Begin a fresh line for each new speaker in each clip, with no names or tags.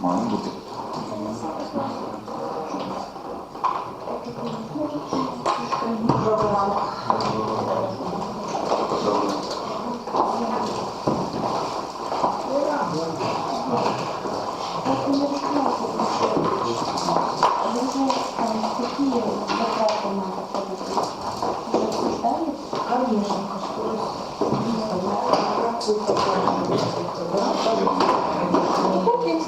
Має бути.
Доброго ранку.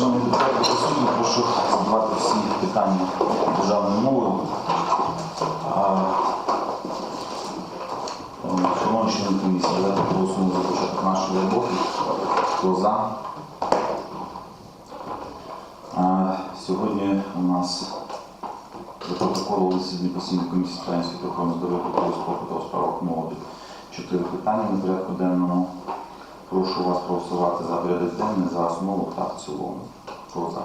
Шановні депутати, присутні, прошу задавати всі питання державною мовою. Шановні члени комісії, давайте голосуємо за початок нашої роботи. Хто за? Сьогодні у нас за протоколом засідання постійної комісії з питань охорони здоров'я, культури, спорту та у справах молоді. Чотири питання на порядку денному. Прошу вас проголосувати за порядок денний, за основу та в цілому. Хто за?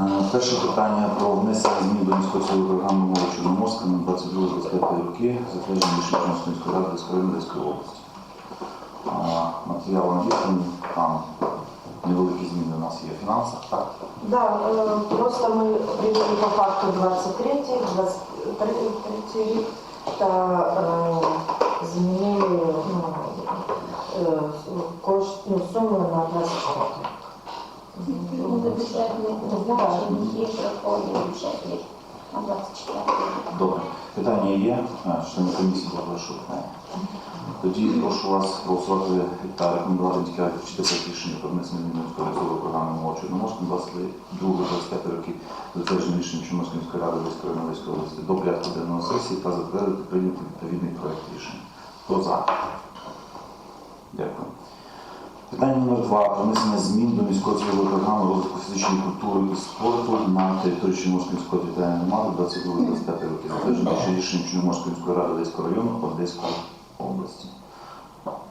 Е, Перше питання про внесення змін до міської цільової програми мови Чорноморська на 22-25 роки, затвердження рішення Чорноморської міської ради Донецької району Одеської області. Е, Матеріал надісланий, там невеликі зміни у нас є в фінансах, так?
Да, э, просто мы привели по факту 23 23 рік та э, змінили ну, э, кошт, ну, суму на 24
Ну, до бюджетних є бюджетних на 24 рік.
Добре. Питання є, Е, члени комісії прошу питання. Тоді прошу вас голосувати та рекомендувати раді вчити рішення про внесення міської програми мова Чорноморської 22-25 років затвердження рішення Чорноморської міської ради Одеської області до порядку денного сесії та затвердити прийняти відповідний проект рішення. Хто за? Дякую. Питання номер два про внесення змін до міської цільової програми розвитку фізичної культури і спорту на території Чорноморської міської територіальної громади 22-25 років. Затвердження рішення Чорноморської міської ради Одеського району Одеської області.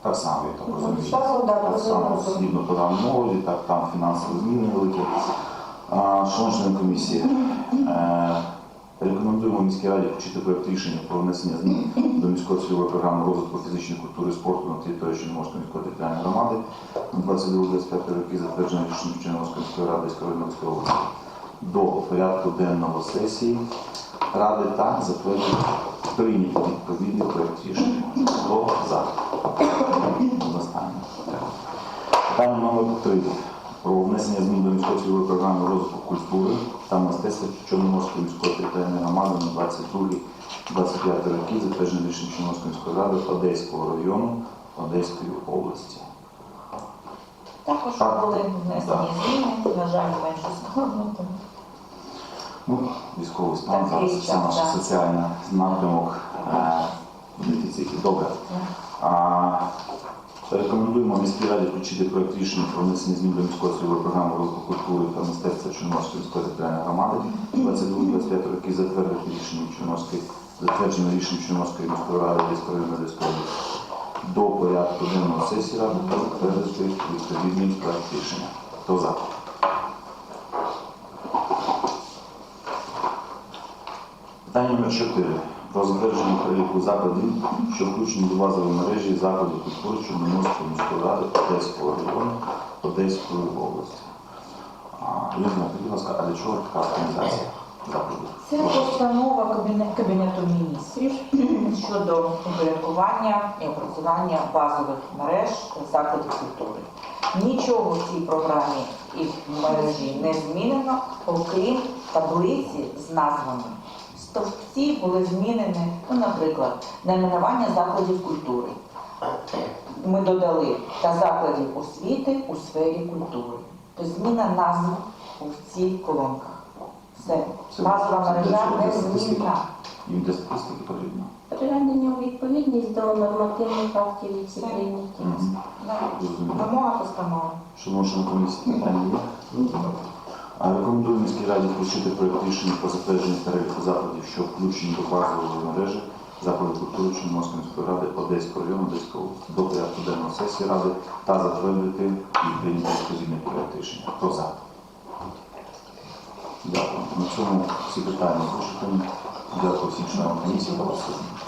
Так само, я так розумію.
Так,
само, згідно програми молоді, так там фінансові зміни великі. А, Шановні комісії, е, рекомендуємо міській раді включити проект рішення про внесення змін до міської цільової програми розвитку фізичної культури і спорту на території Чорноморської міської територіальної громади на 22-25 роки затвердження рішення Чорноморської міської ради і Скороморської області до порядку денного сесії ради та затвердити прийняти відповідний проект рішення. Хто за? Питання номер 3 про внесення змін до міської цільової програми розвитку культури та мистецтва Чорноморської міської територіальної громади на 22-25 роки, затверджене рішенням Чорноморської міської ради Одеського району Одеської області.
Також були внесені зміни, на жаль, менше складно.
Ну, військовий стан зараз це
час,
наш соціальний напрямок е, дефіциті. Добре. А, рекомендуємо міській раді включити проект рішення про внесення змін до міської цільової програми розвитку культури та мистецтва Чорноморської міської територіальної громади 22-25 роки затвердити рішення Чорноморської затвердження рішення Чорноморської міської ради району Одеської до порядку денного сесії ради та затвердити відповідний проект рішення. Хто за? Номер 4. Про затвердження переліку закладів, що включені до базової мережі закладів культури Чорноморської міської ради Одеського району Одеської області. А, Юрій, скажіть, будь ласка, а для чого така організація?
Це постанова Кабінету міністрів щодо упорядкування і опрацювання базових мереж закладів культури.
Нічого в цій програмі і в мережі не змінено, окрім таблиці з назвами. Стовпці були змінені, ну, наприклад, найменування закладів культури. Ми додали та закладів освіти у сфері культури. Тобто зміна назв у цих колонках. Все. Базова мережа не змінна.
Їм.
Приведення у відповідність до нормативних актів і ці прийняті.
Вимога постанови.
Шановні члени комісії, Рекомендую міській раді включити проєкт рішення про затвердження переліку закладів, що включені до базової мережі закладів культури Чорноморської міської ради Одеського району Одеської області до порядку денного сесії ради та затвердити і прийняти відповідний проєкт рішення. Хто за? Дякую. На цьому всі питання вичерпані. Дякую всім членам комісії та присутнім.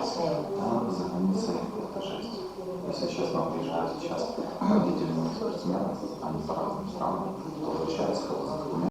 администрация
За границей это жесть. Если честно, приезжают сейчас родители спортсменов, они по разным странам, возвращаются